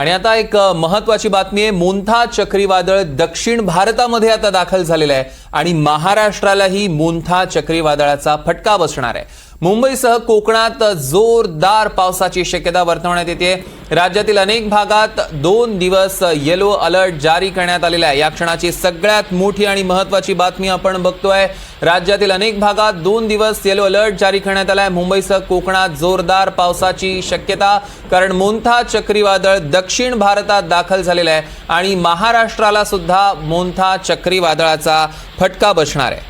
आणि आता एक महत्वाची बातमी आहे. मोंथा चक्रीवादळ दक्षिण भारतामध्ये आता दाखल झालेलं आहे. आणि महाराष्ट्रालाही मोंथा चक्रीवादळाचा फटका बसणार आहे. मुंबईसह कोकणात जोरदार पावसाची शक्यता वर्तवण्यात येते. राज्यातील अनेक भागात दोन दिवस येलो अलर्ट जारी करण्यात आलेला आहे. या क्षणाची सगळ्यात मोठी आणि महत्वाची बातमी आपण बघतोय. राज्यातील अनेक भागात दोन दिवस येलो अलर्ट जारी करण्यात आला आहे. मुंबईसह कोकणात जोरदार पावसाची शक्यता कारण मोंथा चक्रीवादळ दक्षिण भारतात दाखल झालेलं आहे आणि महाराष्ट्राला सुद्धा मोंथा चक्रीवादळाचा फटका बसणार आहे.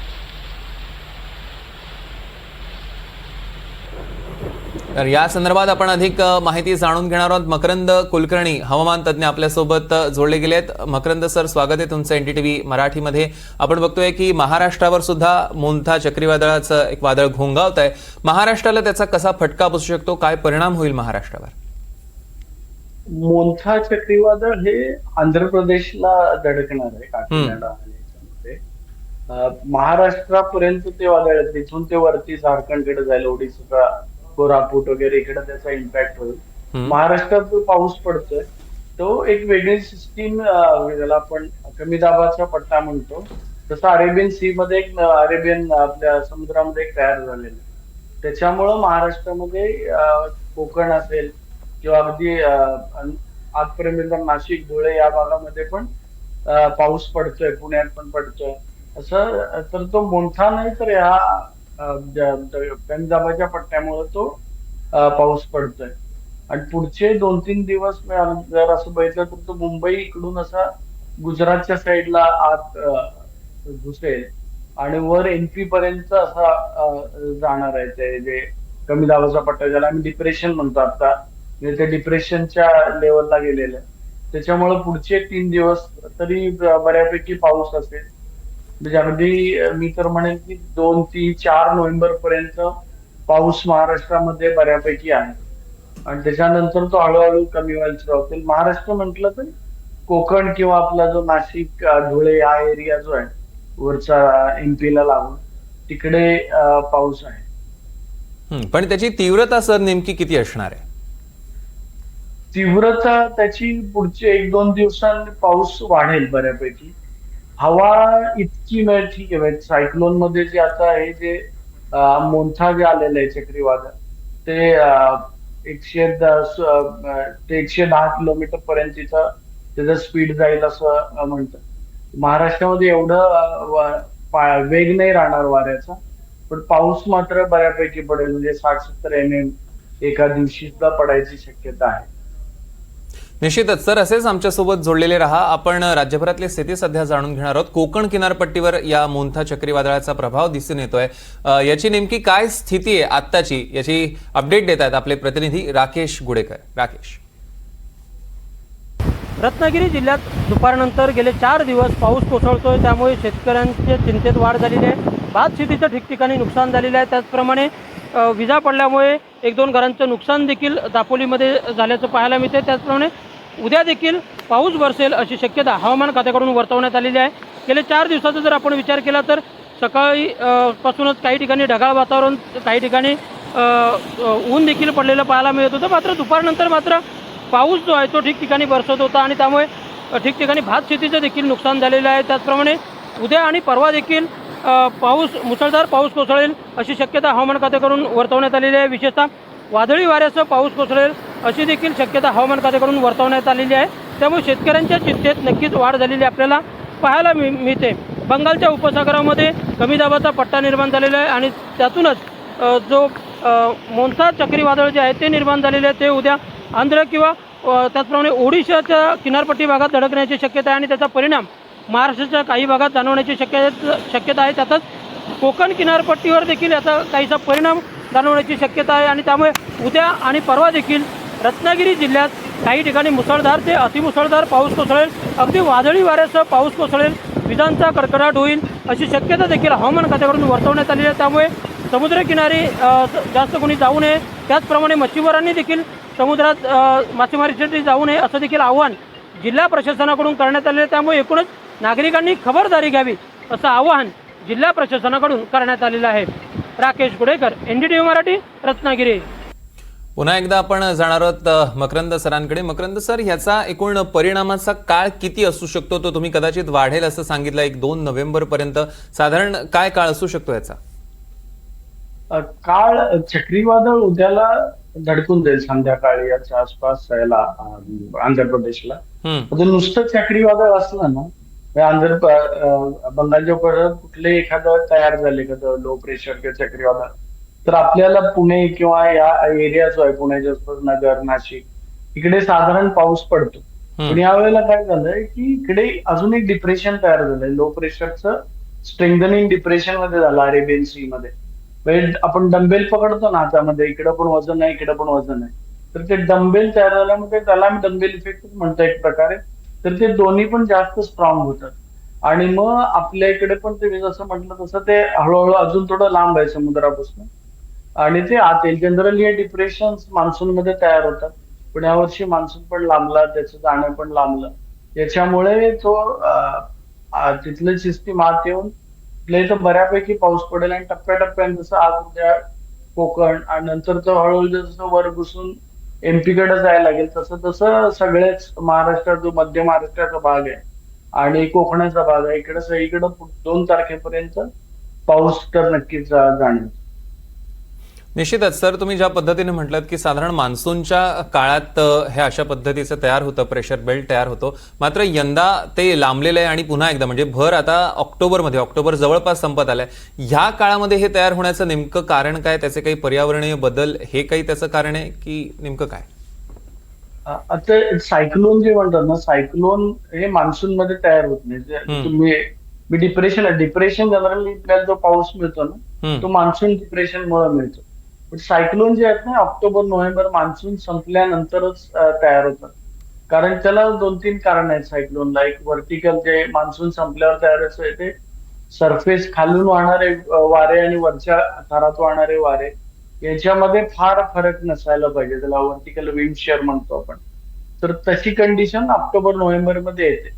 तर या संदर्भात आपण अधिक माहिती जाणून घेणार आहोत. मकरंद कुलकर्णी हवामान तज्ज्ञ आपल्यासोबत जोडले गेलेत. मकरंद सर स्वागत आहे तुमचं एनडीटीव्ही मराठीमध्ये. आपण बघतोय की महाराष्ट्रावर सुद्धा मोंथा चक्रीवादळाचं एक वादळ घोंगावत आहे महाराष्ट्राला त्याचा कसा फटका बसू शकतो? काय परिणाम होईल महाराष्ट्रावर? मोंथा चक्रीवादळ हे आंध्र प्रदेशला धडकणार आहे काकीनाडा महाराष्ट्रापर्यंत ते वादळ. तिथून ते वरती झारखंडकडे जाईल ओडिसा कोरापूट वगैरे इकडे त्याचा इम्पॅक्ट होईल. महाराष्ट्रात जो पाऊस पडतोय तो एक वेगळी सिस्टीम ज्याला आपण कमी दाबाचा पट्टा म्हणतो तसं अरेबियन सी मध्ये एक अरेबियन आपल्या समुद्रामध्ये एक तयार झालेलं. त्याच्यामुळं महाराष्ट्रामध्ये कोकण असेल किंवा अगदी आजपर्यंत नाशिक धुळे या भागामध्ये पण पाऊस पडतोय पुण्यात पण पडतोय असं तर तो मोठा नाही तर ह्या पंजाबाच्या पट्ट्यामुळे तो पाऊस पडतोय. आणि पुढचे दोन तीन दिवस जर असं बघितलं तर तो मुंबई इकडून असा गुजरातच्या साईडला आत घुसेल. आणि वर एनपी पर्यंत असा जाणार आहे ते जे कमी दाबाचा पट्टा ज्याला आम्ही डिप्रेशन म्हणतो आता. म्हणजे ते डिप्रेशनच्या लेवलला गेलेलं आहे. त्याच्यामुळे पुढचे तीन दिवस तरी बऱ्यापैकी पाऊस असेल. म्हणजे अगदी अं, मी तर म्हणेन की दोन तीन चार नोव्हेंबर पर्यंत पाऊस महाराष्ट्रामध्ये बऱ्यापैकी आहे. आणि त्याच्यानंतर तो हळूहळू कमी व्हायला सुरुवात होईल महाराष्ट्र म्हटलं तर कोकण किंवा आपला जो नाशिक धुळे हा एरिया जो आहे वरचा एमपी ला लागून तिकडे पाऊस आहे. पण त्याची तीव्रता सर नेमकी किती असणार आहे? तीव्रता त्याची पुढचे एक दोन दिवसांनी पाऊस वाढेल बऱ्यापैकी. हवा इतकी म्हणजे ठीक आहे म्हणजे सायक्लोनमध्ये जे आता आहे जे मोंथा जे आलेलं आहे चक्रीवादळ ते एकशे ते एकशे दहा किलोमीटर पर्यंतचा त्याचं स्पीड जाईल असं म्हणतात. महाराष्ट्रामध्ये एवढं वेग नाही राहणार वाऱ्याचा पण पाऊस मात्र बऱ्यापैकी पडेल म्हणजे साठ सत्तर एम एम एका दिवशी सुद्धा पडायची शक्यता आहे. निश्चितच. सर असेच आमच्यासोबत जोडलेले राहा. आपण राज्यभरातली स्थिती सध्या जाणून घेणार आहोत. कोकण किनारपट्टीवर या मोंथा चक्रीवादळाचा प्रभाव दिसून येतोय. याची नेमकी काय स्थिती आहे आत्ताची याची अपडेट देत आहेत आपले प्रतिनिधी राकेश गुडेकर. राकेश. रत्नागिरी जिल्ह्यात दुपारनंतर गेले चार दिवस पाऊस कोसळतोय. त्यामुळे शेतकऱ्यांच्या चिंतेत वाढ झालेली आहे. भात शेतीचं ठिकठिकाणी नुकसान झालेलं आहे. त्याचप्रमाणे विजा पडल्यामुळे एक दोन घरांचं नुकसान देखील दापोलीमध्ये झाल्याचं पाहायला मिळते त्याचप्रमाणे उद्या देखील पाऊस बरसेल अशी शक्यता हवामान खात्याकडून वर्तवण्यात आलेली आहे. गेले चार दिवसाचा जर आपण विचार केला तर सकाळी पासूनच काही ठिकाणी ढगाळ वातावरण काही ठिकाणी ऊन देखील पडलेलं पाहायला मिळत होतं. मात्र दुपारनंतर मात्र पाऊस जो आहे तो ठिकठिकाणी बरसत होता आणि त्यामुळे ठिकठिकाणी भात शेतीचं देखील नुकसान झालेलं आहे. त्याचप्रमाणे उद्या आणि परवा देखील पाऊस मुसळधार पाऊस कोसळेल अशी शक्यता हवामान खात्याकडून वर्तवण्यात आलेली आहे. विशेषतः वादळी वाऱ्यासह पाऊस कोसळेल. अशी देखील शक्यता हवामान खात्याकडून वर्तवण्यात आलेली आहे. त्यामुळे शेतकऱ्यांच्या चिंतेत नक्कीच वाढ झालेली आपल्याला पाहायला मि मिळते. बंगालच्या उपसागरामध्ये कमी दाबाचा पट्टा निर्माण झालेला आहे आणि त्यातूनच जो मोन्सा चक्रीवादळ जे आहे ते निर्माण झालेले आहे. ते उद्या आंध्र किंवा त्याचप्रमाणे ओडिशाच्या किनारपट्टी भागात धडकण्याची शक्यता आहे आणि त्याचा परिणाम महाराष्ट्राच्या काही भागात जाणवण्याची शक्यता शक्यता आहे. त्यातच कोकण किनारपट्टीवर देखील याचा काहीसा परिणाम जाणवण्याची शक्यता आहे आणि त्यामुळे उद्या आणि परवा देखील रत्नागिरी जिल्ह्यात काही ठिकाणी मुसळधार ते अतिमुसळधार पाऊस कोसळेल. अगदी वादळी वाऱ्यासह पाऊस कोसळेल. विजांचा कडकडाट होईल अशी शक्यता देखील हवामान खात्याकडून वर्तवण्यात आली आहे. त्यामुळे समुद्रकिनारी जास्त कोणी जाऊ नये. त्याचप्रमाणे मच्छीमारांनी देखील समुद्रात मासेमारीसाठी जाऊ नये असं देखील आव्हान जिल्हा प्रशासनाकडून करण्यात आले आहे. त्यामुळे एकूणच नागरिकांनी खबरदारी घ्यावी असं आवाहन जिल्हा प्रशासनाकडून करण्यात आलेलं आहे. Rakesh Gudekar N D T V Marathi Ratnagiri. पुन्हा एकदा आपण जाणार आहोत मकरंद सरांकडे. मकरंद सर ह्याचा एकूण परिणामाचा काळ किती असू शकतो? तो तुम्ही कदाचित वाढेल असं सांगितलं एक दोन नोव्हेंबर पर्यंत. साधारण काय काळ असू शकतो याचा काळ चक्रीवादळ उद्याला धडकून जाईल संध्याकाळी याच्या आसपास याला आंध्र प्रदेशला. नुसतं चक्रीवादळ असलं ना म्हणजे आंध्र बंगालच्या उपसागरात कुठले एखादं तयार झाले एखादं लो प्रेशर किंवा चक्रीवादळ? तर आपल्याला पुणे किंवा या एरिया जो आहे पुण्याच्या आसपास नगर नाशिक इकडे साधारण पाऊस पडतो. पण यावेळेला काय झालंय की इकडे अजून एक डिप्रेशन तयार झालंय. लो प्रेशरचं स्ट्रेंथनिंग डिप्रेशनमध्ये झालं अरेबियन सी मध्ये. आपण डंबेल पकडतो ना हातामध्ये इकडं पण वजन आहे इकडं पण वजन आहे. तर ते डंबेल तयार झाल्यामुळे त्याला आम्ही डंबेल इफेक्ट म्हणतो एक प्रकारे. तर ते दोन्ही पण जास्त स्ट्रॉंग होतात. आणि मग आपल्या इकडे पण ते जसं म्हटलं तसं ते हळूहळू अजून थोडं लांब आहे समुद्रापासून. आणि ते आतील जनरली हे डिप्रेशन मान्सून मध्ये तयार होतात. पण यावर्षी मान्सून पण लांबला त्याचं जाणं पण लांबलं. याच्यामुळे तो तिथले सिस्टीम आत येऊन तिथले इथं बऱ्यापैकी पाऊस पडेल आणि टप्प्याटप्प्याने जसं आज उद्या कोकण आणि नंतर तो हळूहळू जसं वर घुसून एमपी कडे जायला लागेल तसं तसं सगळेच महाराष्ट्रात जो मध्य महाराष्ट्राचा भाग आहे आणि कोकणाचा भाग आहे इकडे सगळीकडे दोन तारखेपर्यंत पाऊस तर नक्कीच जाणार निश्चितच सर तुम्ही ज्या पद्धतीने म्हटलात की साधारण मान्सूनच्या काळात हे अशा पद्धतीचं तयार होतं प्रेशर बेल्ट तयार होतो. मात्र यंदा ते लांबलेलं आहे आणि पुन्हा एकदा म्हणजे भर आता ऑक्टोबरमध्ये ऑक्टोबर जवळपास संपत आलाय. ह्या काळामध्ये हे तयार होण्याचं नेमकं कारण काय? त्याचे काही पर्यावरणीय बदल हे काही त्याचं कारण आहे की नेमकं काय? आता सायक्लोन जे म्हणतात ना सायक्लोन हे मान्सून मध्ये तयार होत नाही. तुम्ही मी डिप्रेशन डिप्रेशन जनरली आपल्याला जो पाऊस मिळतो ना. तो मान्सून डिप्रेशन मुळे मिळतो. सायक्लोन जे आहेत ना ऑक्टोबर नोव्हेंबर मान्सून संपल्यानंतरच तयार होतात. कारण त्याला दोन तीन कारण आहेत सायक्लोनला एक व्हर्टिकल जे मान्सून संपल्यावर तयार असं ते सरफेस खालून वाहणारे वारे आणि वरच्या थरात वाहणारे वारे याच्यामध्ये फार फरक नसायला पाहिजे. त्याला व्हर्टिकल विंड शेअर म्हणतो आपण. तर तशी कंडिशन ऑक्टोबर नोव्हेंबरमध्ये येते.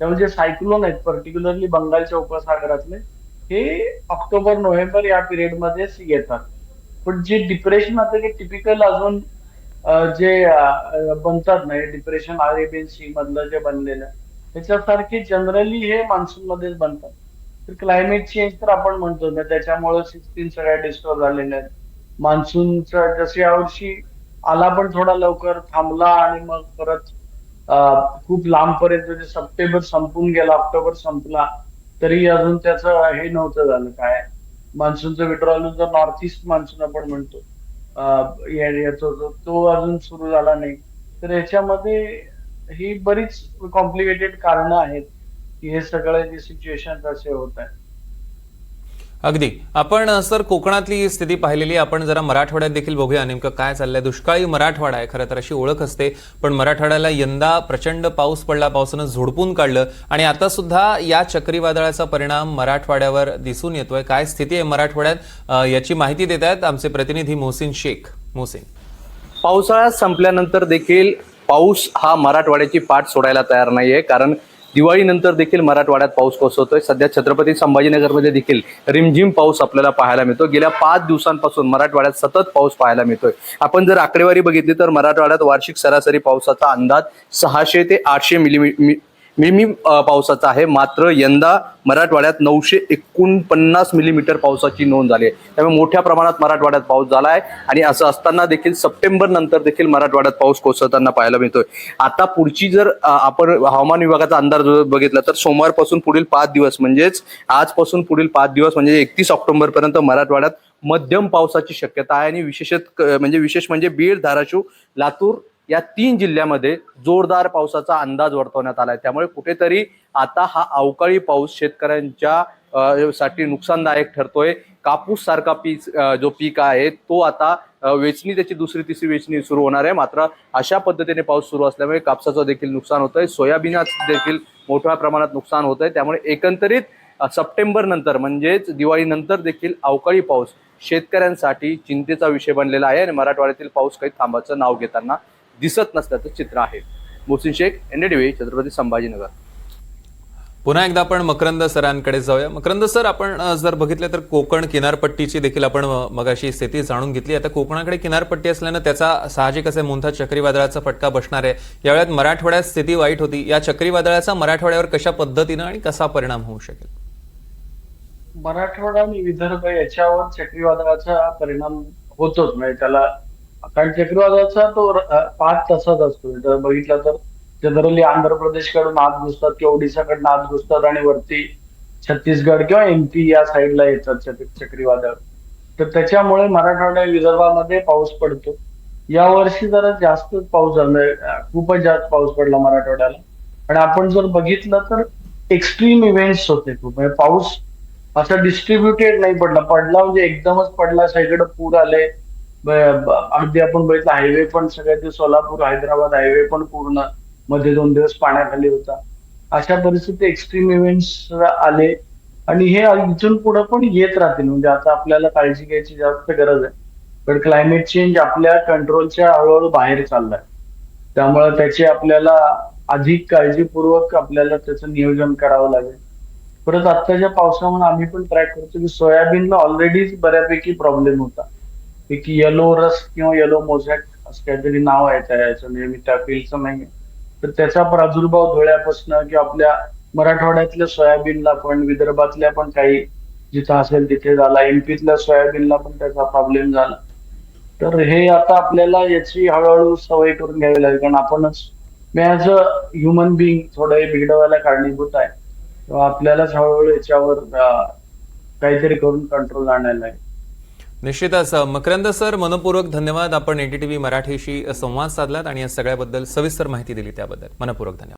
त्यामुळे जे सायक्लोन आहेत पर्टिक्युलरली बंगालच्या उपसागरातले हे ऑक्टोबर नोव्हेंबर या पिरियड मध्येच येतात. पण जे डिप्रेशन आता जे टिपिकल अजून जे बनतात ना डिप्रेशन अरेबियन सी मधलं जे बनलेलं त्याच्यासारखे जनरली हे मान्सून मध्येच बनतात. तर क्लायमेट चेंज तर आपण म्हणतो ना त्याच्यामुळे सिस्टीम सगळ्या डिस्टर्ब झालेल्या आहेत. मान्सूनचा जसे यावर्षी आला पण थोडा लवकर थांबला आणि मग परत खूप खूप लांबपर्यंत म्हणजे सप्टेंबर संपून गेला ऑक्टोबर संपला तरी अजून त्याचं हे नव्हतं झालं काय. मान्सूनचं विड्रॉल जो नॉर्थ ईस्ट मान्सून आपण म्हणतो. याचा जो तो अजून सुरू झाला नाही. तर याच्यामध्ये ही बरीच कॉम्प्लिकेटेड कारणं आहेत की हे सगळे जे सिच्युएशन असे होत आहेत. अगदी. आपण सर कोकणातली स्थिती पाहिलेली आपण जरा मराठवाड्यात देखील बघूया नेमकं काय चाललंय. दुष्काळी मराठवाडा आहे खरं तर अशी ओळख असते. पण मराठवाड्याला यंदा प्रचंड पाऊस पडला पावसानं झोडपून काढलं. आणि आता सुद्धा या चक्रीवादळाचा परिणाम मराठवाड्यावर दिसून येतोय. काय स्थिती आहे मराठवाड्यात? याची माहिती देत आहेत आमचे प्रतिनिधी मोहसिन शेख. मोहसिन. पावसाळा संपल्यानंतर देखील पाऊस हा मराठवाड्याची पाठ सोडायला तयार नाहीये. कारण दिवाळीनंतर देखील मराठवाड्यात पाऊस कोसळतोय. सध्या छत्रपती संभाजीनगरमध्ये देखील रिमझिम पाऊस आपल्याला पाहायला मिळतो. गेल्या पाच दिवसांपासून मराठवाड्यात सतत पाऊस पाहायला मिळतोय. आपण जर आकडेवारी बघितली तर मराठवाड्यात वार्षिक सरासरी पावसाचा अंदाज सहाशे ते आठशे मिलीमी नेहमी पावसाचा आहे. मात्र यंदा मराठवाड्यात नऊशे एकोणपन्नास मिलीमीटर पावसाची नोंद झाली आहे. त्यामुळे मोठ्या प्रमाणात मराठवाड्यात पाऊस झाला आहे आणि असं असताना देखील सप्टेंबर नंतर देखील मराठवाड्यात पाऊस कोसळताना पाहायला मिळतोय. आता पुढची जर आपण हवामान विभागाचा अंदाज बघितला तर सोमवारपासून पुढील पाच दिवस म्हणजेच आजपासून पुढील पाच दिवस म्हणजे एकतीस ऑक्टोबर पर्यंत मराठवाड्यात मध्यम पावसाची शक्यता आहे आणि विशेषत म्हणजे विशेष म्हणजे बीड धाराशिव लातूर या तीन जिल्ह्यामध्ये जोरदार पावसाचा अंदाज वर्तवण्यात आलाय. त्यामुळे कुठेतरी आता हा अवकाळी पाऊस शेतकऱ्यांच्या साठी नुकसानदायक ठरतोय. कापूस सारखा पीक जो पीक आहे तो आता वेचणी त्याची दुसरी तिसरी वेचणी सुरू होणार आहे. मात्र अशा पद्धतीने पाऊस सुरू असल्यामुळे कापसाचं देखील नुकसान होतंय. सोयाबीनाचं देखील मोठ्या प्रमाणात नुकसान होत आहे त्यामुळे एकंदरीत सप्टेंबर नंतर म्हणजेच दिवाळीनंतर देखील अवकाळी पाऊस शेतकऱ्यांसाठी चिंतेचा विषय बनलेला आहे आणि मराठवाड्यातील पाऊस काही थांबाचं नाव घेताना दिसत नसल्याचं चित्र आहे. मोहसिन शेख एनडीटीव्ही छत्रपती संभाजीनगर. पुन्हा एकदा आपण मकरंद सरांकडे जाऊया. मकरंद सर आपण जर बघितलं तर कोकण किनारपट्टीची देखील आपण मगाशी स्थिती जाणून घेतली. आता कोकणाकडे किनारपट्टी असल्यानं त्याचा साहजिक असे मोंथा चक्रीवादळाचा फटका बसणार आहे. यावेळेत मराठवाड्यात स्थिती वाईट होती. या चक्रीवादळाचा मराठवाड्यावर कशा पद्धतीनं आणि कसा परिणाम होऊ शकेल? मराठवाडा आणि विदर्भ याच्यावर चक्रीवादळाचा परिणाम होतोच. म्हणजे त्याला कारण चक्रीवादळाचा तो पाच तासात असतो. जर बघितलं तर जनरली आंध्र प्रदेशकडून आत घुसतात किंवा ओडिशाकडून आत घुसतात आणि वरती छत्तीसगड किंवा एमपी या साईडला येतात चक्रीवादळ. तर त्याच्यामुळे मराठवाडा विदर्भामध्ये पाऊस पडतो. या वर्षी जरा जास्तच पाऊस झाला म्हणजे, खूपच जास्त पाऊस पडला मराठवाड्याला. आणि आपण जर बघितलं तर एक्स्ट्रीम इव्हेंट्स होते खूप. म्हणजे पाऊस असा डिस्ट्रीब्युटेड नाही पडला. पडला म्हणजे एकदमच पडला सगळीकडे पूर आले. अगदी आपण बघितलं हायवे पण सगळ्यात ते सोलापूर हैदराबाद हायवे पण पूर्णमध्ये दोन दिवस पाण्याखाली होता. अशा परिस्थिती एक्स्ट्रीम इव्हेंट्स आले. आणि हे इथून पुढे पण येत राहतील. म्हणजे आता आपल्याला काळजी घ्यायची जास्त गरज आहे. पण क्लायमेट चेंज आपल्या कंट्रोलच्या हळूहळू बाहेर चाललाय. त्यामुळे त्याची आपल्याला अधिक काळजीपूर्वक आपल्याला त्याचं नियोजन करावं लागेल. परत आत्ताच्या पावसामुळे आम्ही पण ट्रॅक करतो की सोयाबीनला ऑलरेडीच बऱ्यापैकी प्रॉब्लेम होता. एक येलो रस किंवा येलो मोझॅक असं काहीतरी नाव आहे त्या याचं म्हणजे मी त्या फील्डचं नाही तर त्याचा प्रादुर्भाव धुळ्यापासून किंवा आपल्या मराठवाड्यातल्या सोयाबीनला पण विदर्भातल्या पण काही जिथं असेल तिथे झाला एमपीतल्या सोयाबीनला पण त्याचा प्रॉब्लेम झाला. तर हे आता आपल्याला याची हळूहळू सवय करून घ्यावी लागेल कारण आपणच मी ऍज अ ह्युमन बिईंग थोडं बिघडवायला कारणीभूत आहे. तेव्हा आपल्यालाच हळूहळू याच्यावर काहीतरी करून कंट्रोल आणायला लागेल. निश्चितच मकरंद सर मनपूर्वक धन्यवाद. आपण एनडीटीव्ही मराठीशी संवाद साधलात आणि या सगळ्याबद्दल सविस्तर माहिती दिली त्याबद्दल. मनपूर्वक धन्यवाद.